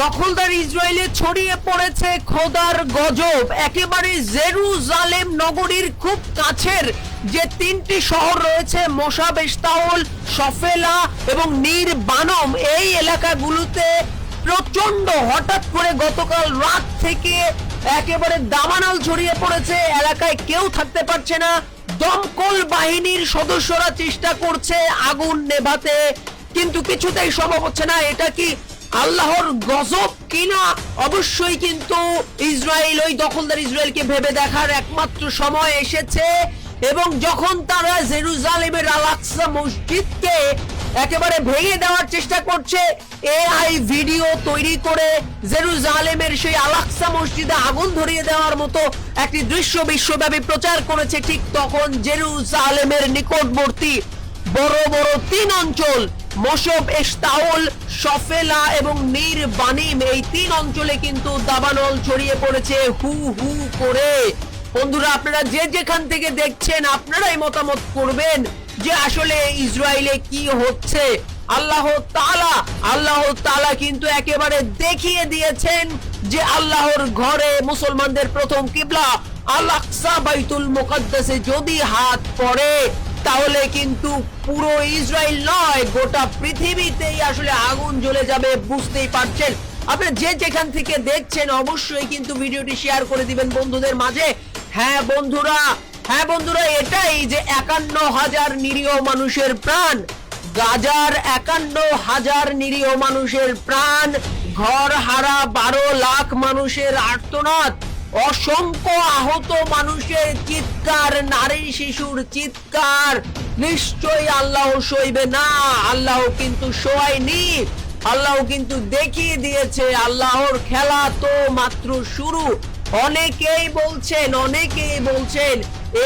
দখলদার ইসরায়েলে ছড়িয়ে পড়েছে খোদার গজব। একেবারে জেরুজালেম নগরীর খুব কাছের যে তিনটি শহর রয়েছে মোসাবেস্তাউল সফেলা এবং নীর বানম, এই এলাকাগুলোতে প্রচণ্ড হঠাৎ করে গতকাল রাত থেকে একেবারে দামানাল ছড়িয়ে পড়েছে। এলাকায় কেউ থাকতে পারছে না। দমকল বাহিনীর সদস্যরা চেষ্টা করছে আগুন নেভাতে, কিন্তু কিছুতেই সম্ভব হচ্ছে না। এটা কি আল্লাহর গজব কিনা? অবশ্যই কিন্তু ইসরায়েল, ওই দখলদার ইসরায়েলকে ভেবে দেখার একমাত্র সময় এসেছে। এবং যখন তারা জেরুজালেমের আলাক্সা মসজিদকে একেবারে ভেঙে দেওয়ার চেষ্টা করছে, এআই ভিডিও তৈরি করে জেরুজালেমের সেই আলাক্সা মসজিদে আগুন ধরিয়ে দেওয়ার মতো একটি দৃশ্য বিশ্বব্যাপী প্রচার করেছে ঠিক তখন জেরুজালেমের নিকটবর্তী বড় বড় তিন অঞ্চল, মশব এস্তাউল সফেলা এবং নীর বানিম, এই তিন অঞ্চলে কিন্তু দাবানল ছড়িয়ে পড়েছে হু হু করে। বন্ধুরা, আপনারা যে যেখান থেকে দেখছেন, আপনারাই মতামত করবেন যে আসলে ইসরায়েলে কি হচ্ছে। আল্লাহ তালা আল্লাহ তালা কিন্তু একেবারে দেখিয়ে দিয়েছেন যে আল্লাহর ঘরে মুসলমানদের প্রথম কিবলা আল আকসা বাইতুল মুকদ্দাসে যদি হাত পড়ে তাহলে কিন্তু পুরো ইসরায়েল নয়, গোটা পৃথিবীতেই আসলে আগুন জ্বলে যাবে, বুঝতেই পারছেন। আপনারা যে যেখান থেকে দেখছেন, অবশ্যই কিন্তু ভিডিওটি শেয়ার করে দিবেন বন্ধুদের মাঝে। হ্যাঁ বন্ধুরা হ্যাঁ বন্ধুরা, এটাই যে একান্ন হাজার নিরীহ মানুষের প্রাণ, গাজার একান্ন হাজার নিরীহ মানুষের প্রাণ, ঘর হারা বারো লাখ মানুষের আর্তনাদ। অসংখ্য আহত মানুষের চিৎকার, নারী শিশুর চিৎকার। নিশ্চয়ই আল্লাহ সইবে না, আল্লাহ কিন্তু সহায়নি আল্লাহ কিন্তু দেখিয়ে দিয়েছে, আল্লাহর খেলা তো মাত্র শুরু। অনেকেই বলছেন অনেকেই বলছেন,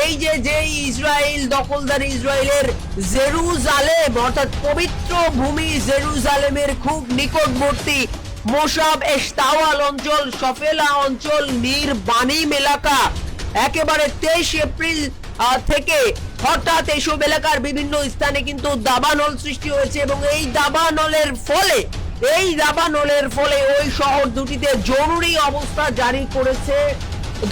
এই যে যে ইসরায়েল দখলদার ইসরায়েলের জেরুজালেম, অর্থাৎ পবিত্র ভূমি জেরুজালেমের খুব নিকটবর্তী মোসাব এস্তাওয়াল অঞ্চল, সফেলা অঞ্চল নীর বানিম এলাকা। একেবারে তেইশ এপ্রিল থেকে হঠাৎ এইসব এলাকার বিভিন্ন স্থানে কিন্তু দাবানল সৃষ্টি হয়েছে এবং এই দাবানলের ফলে, এই দাবানলের ফলে ওই শহর দুটিতে জরুরি অবস্থা জারি করেছে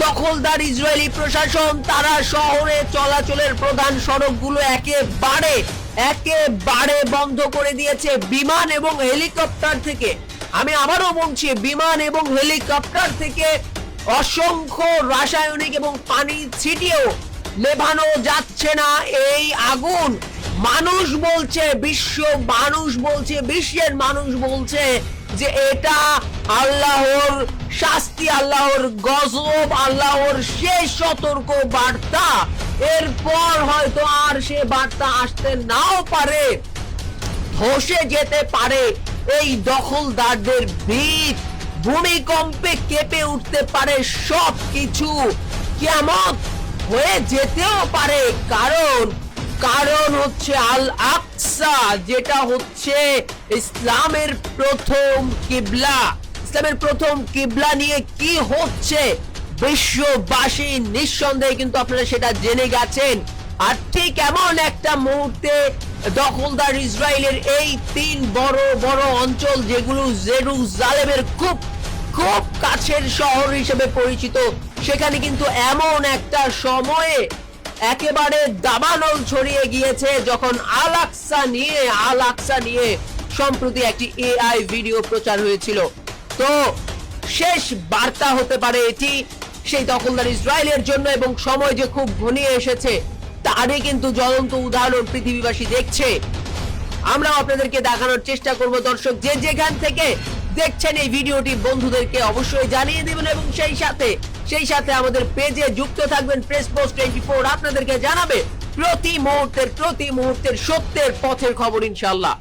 দখলদার ইসরায়েলি প্রশাসন। তারা শহরে চলাচলের প্রধান সড়কগুলো একেবারে একেবারে বন্ধ করে দিয়েছে। বিমান এবং হেলিকপ্টার থেকে আমি আবারও বলছি বিমান এবং হেলিকপ্টার থেকে অসংখ্য রাসায়নিক এবং পানি ছিটিয়েও লেভানো যাচ্ছে না এই আগুন। মানুষ বলছে, বিশ্ব মানুষ বলছে, বিশ্বের মানুষ বলছে যে এটা আল্লাহর শাস্তি, আল্লাহর গজব, আল্লাহর শেষ সতর্ক বার্তা। এরপর হয়তো আর সে বার্তা আসতে নাও পারে, ধসে যেতে পারে। এই দখলদারদের ভিত। ভূমিকম্পে কেঁপে উঠতে পারে সব কিছু কেমন হয়ে যেতেও পারে। কারণ কারণ হচ্ছে আল আকসা যেটা হচ্ছে ইসলামের প্রথম কিবলা। ইসলামের প্রথম কিবলা নিয়ে কি হচ্ছে? বিশ্ববাসী নিঃসন্দেহে কিন্তু আপনারা সেটা জেনে গেছেন। আর ঠিক এমন একটা মুহূর্তে দখলদার ইসরায়েলের এই তিন বড় বড় অঞ্চল যেগুলো জেরুজালেমের খুব খুব কাছের শহর হিসেবে পরিচিত, সেখানে কিন্তু এমন একটা সময়ে একেবারে দাবানল ছড়িয়ে গিয়েছে যখন আলাক্সা নিয়ে আলাক্সা নিয়ে সম্প্রতি একটি এআই ভিডিও প্রচার হয়েছিল। তো শেষ বার্তা হতে পারে এটি, সেই দখলদার ইসরায়েলের জন্য এবং সময় যে খুব ঘনিয়ে এসেছে তারই কিন্তু জ্বলন্ত উদাহরণ পৃথিবীবাসী দেখছে। আমরাও আপনাদেরকে দেখানোর চেষ্টা করব, দর্শক, যে যেখান থেকে দেখছেন এই ভিডিওটি, বন্ধুদেরকে অবশ্যই জানিয়ে দেবেন এবং সেই সাথে সেই সাথে আমাদের পেজে যুক্ত থাকবেন প্রেস পোস্ট টোয়েন্টি ফোর আপনাদেরকে জানাবে প্রতি মুহূর্তের প্রতি মুহূর্তের সত্যের পথের খবর ইনশাল্লাহ